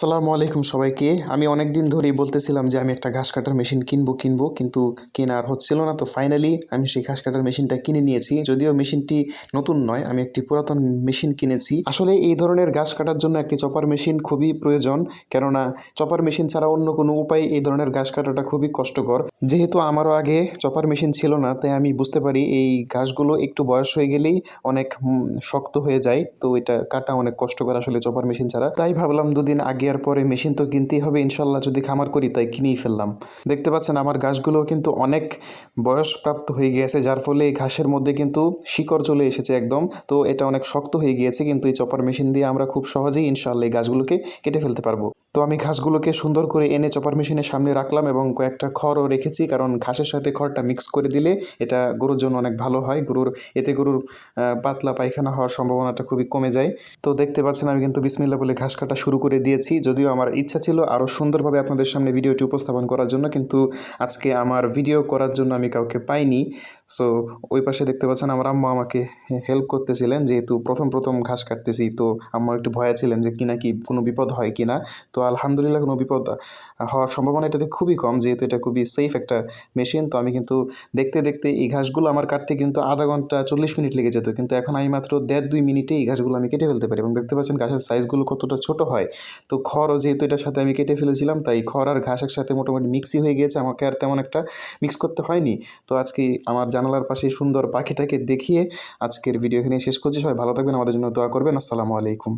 আসসালামু আলাইকুম সবাইকে। আমি অনেক দিন ধরেই বলতেছিলাম যে আমি একটা ঘাস কাটার মেশিন কিনবো কিনবো, কিন্তু কেনার হচ্ছিল না। তো ফাইনালি আমি সেই ঘাস কাটার মেশিনটা কিনে নিয়েছি। যদিও মেশিনটি নতুন নয়, আমি একটি পুরাতন মেশিন কিনেছি। আসলে এই ধরনের ঘাস কাটার জন্য একটি চপার মেশিন খুবই প্রয়োজন, কেননা চপার মেশিন ছাড়া অন্য কোনো উপায় এই ধরনের ঘাস কাটাটা খুবই কষ্টকর। যেহেতু আমারও আগে চপার মেশিন ছিল না, তাই আমি বুঝতে পারি এই ঘাসগুলো একটু বয়স হয়ে গেলেই অনেক শক্ত হয়ে যায়। তো এটা কাটা অনেক কষ্টকর আসলে চপার মেশিন ছাড়া। তাই ভাবলাম দুদিন আগে আর পরে মেশিন তো কিনতেই হবে, ইনশাল্লাহ যদি খামার করি তাই কিনেই ফেললাম। দেখতে পাচ্ছেন আমার ঘাসগুলো কিন্তু অনেক বয়সপ্রাপ্ত হয়ে গিয়েছে, যার ফলে এই ঘাসের মধ্যে কিন্তু শিকড় চলে এসেছে একদম। তো এটা অনেক শক্ত হয়ে গিয়েছে, কিন্তু এই চপার মেশিন দিয়ে আমরা খুব সহজেই ইনশাল্লাহ এই গাছগুলোকে কেটে ফেলতে পারব। তো আমি ঘাসগুলোকে সুন্দর করে এনে চপার মেশিনের সামনে রাখলাম এবং কয়েকটা খড়ও রেখেছি, কারণ ঘাসের সাথে খড়টা মিক্স করে দিলে এটা গরুর জন্য অনেক ভালো হয়। গরুর, এতে গরুর পাতলা পায়খানা হওয়ার সম্ভাবনাটা খুবই কমে যায়। তো দেখতে পাচ্ছেন আমি কিন্তু বিসমিল্লা বলে ঘাস কাটা শুরু করে দিয়েছি। যদিও আমার ইচ্ছা ছিল আরও সুন্দরভাবে আপনাদের সামনে ভিডিওটি উপস্থাপন করার জন্য, কিন্তু আজকে আমার ভিডিও করার জন্য আমি কাউকে পাইনি। সো ওই পাশে দেখতে পাচ্ছেন আমার আম্মা আমাকে হেল্প করতেছিলেন, যেহেতু প্রথম প্রথম ঘাস কাটতেছি, তো আম্মা একটু ভয়ে ছিলেন যে কিনা কি কোনো বিপদ হয় কিনা। তো আলহামদুলিল্লাহ কোনো বিপদ হওয়ার সম্ভাবনা এটাতে খুবই কম। যেহেতু এটা খুবই সেফ একটা মেশিন তো আমি কিন্তু দেখতে দেখতে এই ঘাসগুলো আমার কাটতে কিন্তু আধা ঘণ্টা চল্লিশ মিনিট লেগে যেত। কিন্তু এখন আমি মাত্র দেড় দুই মিনিটে এই ঘাসগুলো আমি কেটে ফেলতে পারি। এবং দেখতে পাচ্ছেন ঘাসের সাইজগুলো কতটা ছোট হয়। তো খড়ও যেহেতু এটার সাথে আমি কেটে ফেলেছিলাম, তাই খড় আর ঘাস একসাথে মোটামুটি মিক্সই হয়ে গিয়েছে। আমাকে আর তেমন একটা মিক্স করতে হয়নি। তো আজকে আমার জানালার পাশে সুন্দর পাখিটাকে দেখিয়ে আজকের ভিডিও এখানে শেষ করছি। সবাই ভালো থাকবেন, আমাদের জন্য দোয়া করবেন। আসসালামু আলাইকুম।